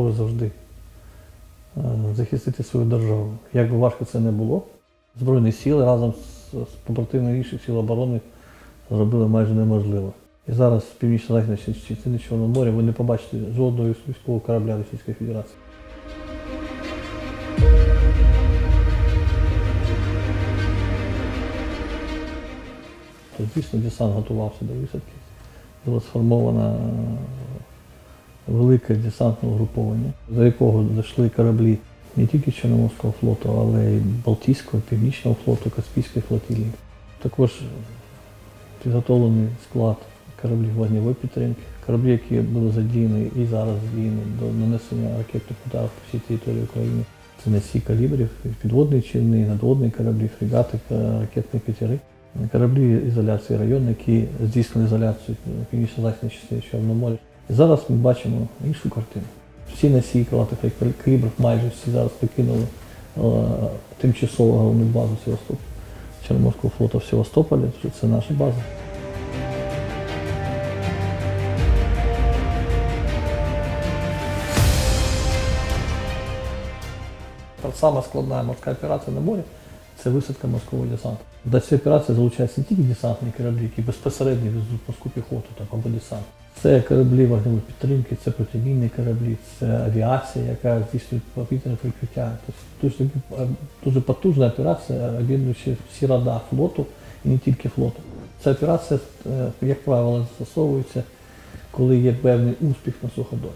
Ми готові завжди е, захистити свою державу. Як би важко це не було, Збройні сили разом з, з інших сил оборони зробили майже неможливо. І зараз північно-західній частині Чорного моря ви не побачите жодного військового корабля Російської Федерації. Звісно, десант готувався до висадки. Було сформовано е, велике десантне угруповання, до якого зайшли кораблі не тільки Чорноморського флоту, але й Балтійського, Північного флоту, Каспійської флотилії. Також підготовлений склад кораблів вогневої підтримки, кораблі, які були задіяні і зараз задіяні до нанесення ракетних ударів по всій території України. Це носії калібрів, підводні човни, надводні кораблі, фрегати, ракетні катери. Кораблі ізоляції району, які здійснили ізоляцію північно-західній частині Чорного моря. І зараз ми бачимо іншу картину. Всі носії крилатих калібрів майже всі зараз покинули е, тимчасову головну базу Севастополя. Чорноморського флоту в Севастополі, це наша база. Сама складна морська операція на морі це висадка морського десанту. До цієї операції залучаються не тільки десантні кораблі, які безпосередньо везуть морську піхоту там, або десант. Це кораблі вогневої підтримки, це протимінні кораблі, це авіація, яка здійснює повітряне прикриття. Тобто дуже, е, потужна операція, об'єднуючи всі рада флоту і не тільки флоту. Ця операція, е, як правило, застосовується, коли є певний успіх на суходолі.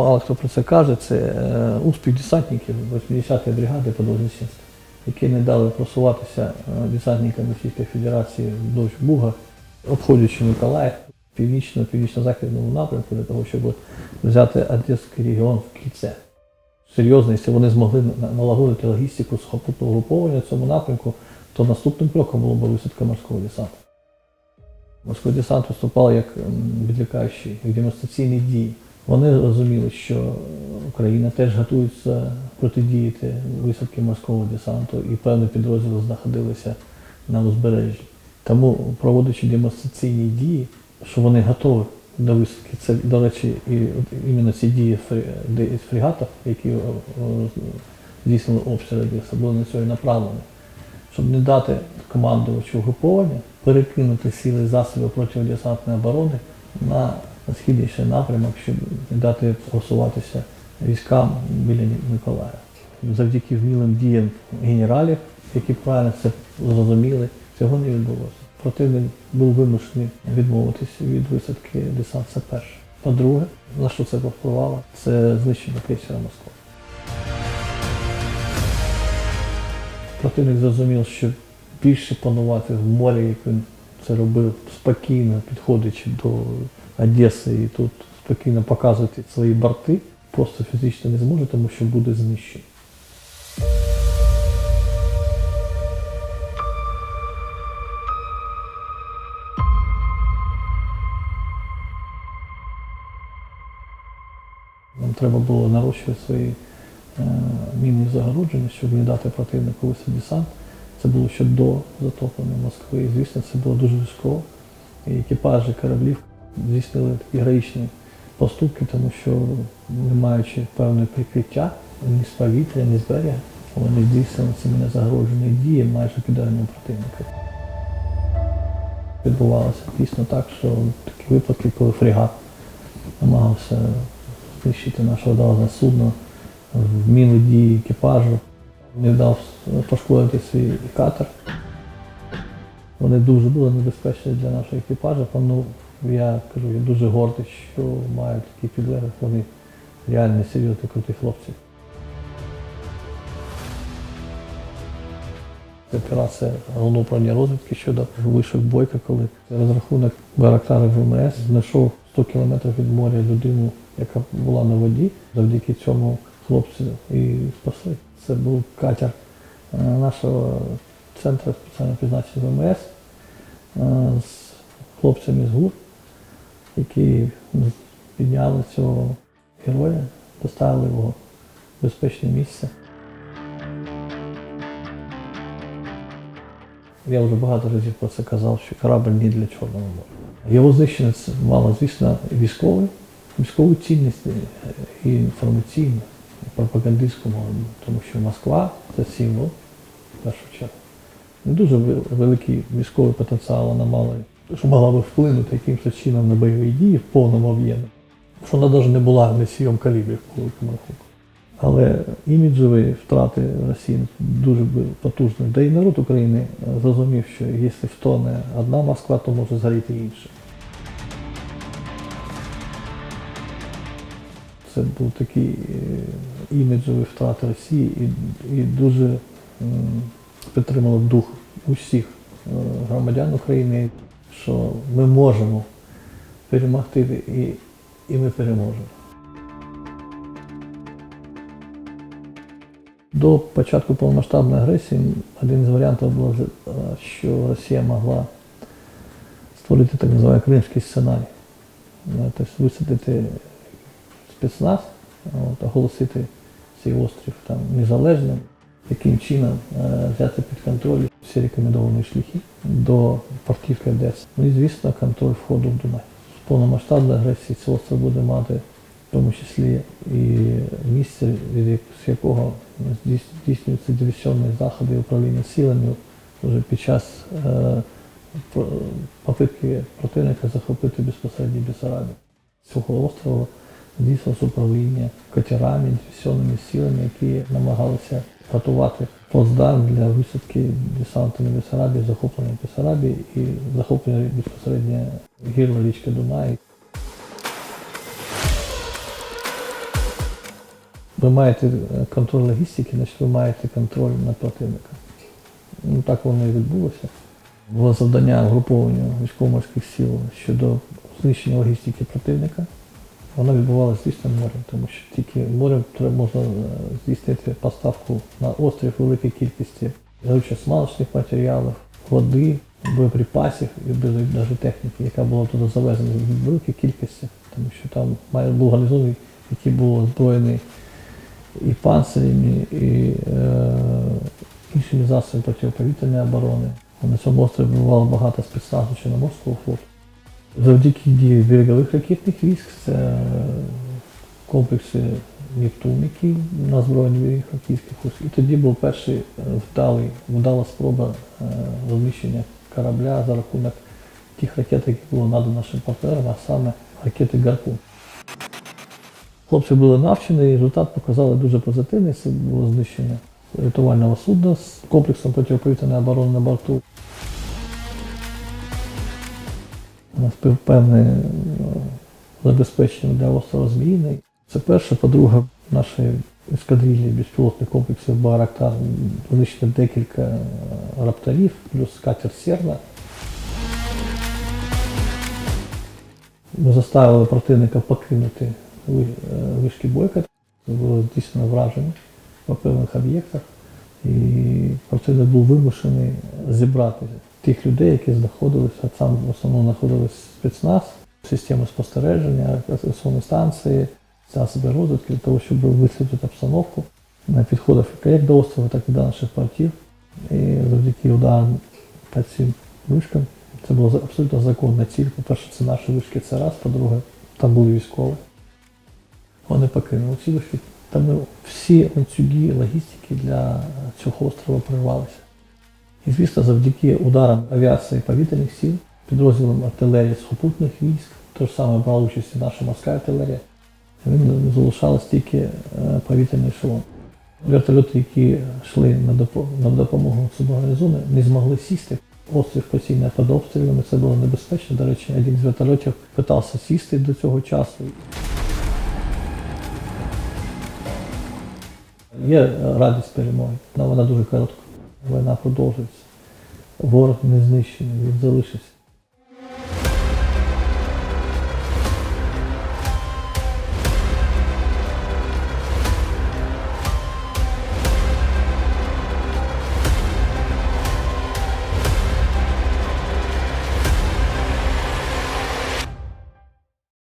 Мало хто про це каже, це е, успіх десантників 80-ї бригади подвижництва, які не дали просуватися е, десантникам Російської Федерації вдовж Буга, обходячи Миколаїв північно північно-західному напрямку для того, щоб взяти Одеський регіон в кільце. Серйозно, якщо вони змогли налагодити логістику сухопутного груповання в цьому напрямку, то наступним кроком було б висадка морського десанту. Морський десант виступав як відлякаючий, як демонстраційні дії. Вони розуміли, що Україна теж готується протидіяти висадки морського десанту, і певні підрозділи знаходилися на узбережжі. Тому, проводячи демонстраційні дії, що вони готові до висадки, це, до речі, і іменно ці дії з фрегатів, які здійснили обстріли були на цього направлені, щоб не дати командувачу угруповання перекинути сили засоби протидесантної оборони на східніший напрямок, щоб дати просуватися військам біля Миколаєва. Завдяки вмілим діям генералів, які правильно це зрозуміли, цього не відбулося. Противник був вимушений відмовитися від висадки десант. Це перше. По-друге, на що це повпливало? Це знищення крейсера Москва. Противник зрозумів, що більше панувати в морі, як він це робив, спокійно підходячи до Одеси і тут спокійно показувати свої борти, просто фізично не зможе, тому що буде знищений. Нам треба було нарощувати свої е, мінні загородження, щоб не дати противнику висадити десант. Це було ще до затоплення Москви. І, звісно, це було дуже ризиково. І екіпажі кораблів здійснили такі героїчні поступки, тому що, не маючи певного прикриття ні з повітря, ні з берега, вони здійснили ці мене загрожені дії майже киданням противника. Відбувалося дійсно так, що такі випадки, коли фрегат намагався знищити наше одразне судно, вміли дії екіпажу, не дав пошкодити свій катер. Вони дуже були небезпечні для нашого екіпажу, я кажу, я дуже гордий, що маю такі підлеглих, вони реально серйозні круті хлопці. Операція головного управління розвідки щодо вишок бойка, коли розрахунок Байрактари ВМС знайшов 100 кілометрів від моря людину, яка була на воді. Завдяки цьому хлопці і спасли. Це був катер е, нашого центру спеціального призначення ВМС е, з хлопцями з ГУР, які підняли цього героя, доставили його в безпечне місце. Я вже багато разів про це казав, що корабль не для Чорного моря. Його знищення це мало, звісно, військовий, військову цінність е, і інформаційну, і пропагандистську мову, тому що Москва це символ, в першу чергу. Не дуже ве- великий військовий потенціал вона мала, що могла би вплинути якимось чином на бойові дії в повному об'ємі. Що вона навіть не була носієм калібрів по великому рахунку. Але іміджові втрати Росії дуже потужні. Да і народ України зрозумів, що якщо втоне одна Москва, то може згоріти інша. Це був такий е, іміджовий втрат Росії і, і дуже підтримало дух усіх е, громадян України, що ми можемо перемогти і, і ми переможемо. До початку повномасштабної агресії один з варіантів було, е, що Росія могла створити так званий кримський сценарій. Тобто висадити спецназ, оголосити цей острів там незалежним, таким чином е, взяти під контроль всі рекомендовані шляхи до портів Одеси. Ну і звісно, контроль входу в Дунай. З повномасштабної агресії цей буде мати в тому числі і місце, з якого здійснюються диверсіонні заходи управління силами вже під час е, попитки противника захопити безпосередньо Бессарабію. З цього острова здійснилося управління катерами, диверсіонними силами, які намагалися готувати плацдарм для висадки десанту на Бессарабії, захоплення Бессарабії і захоплення безпосередньо гірла річки Дунай. Ви маєте е, контроль логістики, значить ви маєте контроль над противником. Ну, так воно і відбулося. Було завдання угрупованню військово-морських сил щодо знищення логістики противника. Воно відбувалося, звісно, морем, тому що тільки морем можна е, здійснити поставку на острів великої кількості горючо-смалочних матеріалів, води, боєприпасів і навіть техніки, яка була туди завезена в великій кількості, тому що там був гарнізон, який був озброєний і панцирями, і е, іншими засобами протиповітряної оборони. На цьому острові бувало багато спецназу Чорноморського флоту. Завдяки дії берегових ракетних військ, це комплекси Нептун, які на збройні берег російських військ. І тоді був перший е, вдалий, вдала спроба е, розміщення корабля за рахунок тих ракет, які було надано нашим партнерам, а саме ракети Гарпун. Хлопці були навчені, і результат показали дуже позитивний. Це було знищення рятувального судна з комплексом протиповітряної оборони на борту. У нас був певне е, забезпечення для острова Зміїний. Це перше. По-друге, наші ескадрилі безпілотних комплексів Байрактар знищено декілька е, рапторів, плюс катер Серна. Ми заставили противника покинути е, вишки бойка. Це було здійснено враження по певних об'єктах. І противник був вимушений зібрати тих людей, які знаходилися, там в основному знаходились спецназ, системи спостереження, станції, засоби розвитки для того, щоб висвітлити обстановку на підходах як до острова, так і до наших портів. І завдяки ударам по цим вишкам це була абсолютно законна ціль. По-перше, це наші вишки, це раз, по-друге, там були військові. Вони покинули ці вишки. Тому всі ланцюги логістики для цього острова прорвалися. І, звісно, завдяки ударам авіації повітряних сил, підрозділам артилерії сухопутних військ, те ж саме брала участь і наша морська артилерія, він залишалось тільки е, повітряний ешелон. Вертольоти, які йшли на допомогу цьому гарнізону, не змогли сісти. Острів постійно під обстрілами, це було небезпечно. До речі, один з вертольотів питався сісти до цього часу. Є е, радість перемоги, але вона дуже коротка. Війна продовжується. Ворог не знищений, він залишився.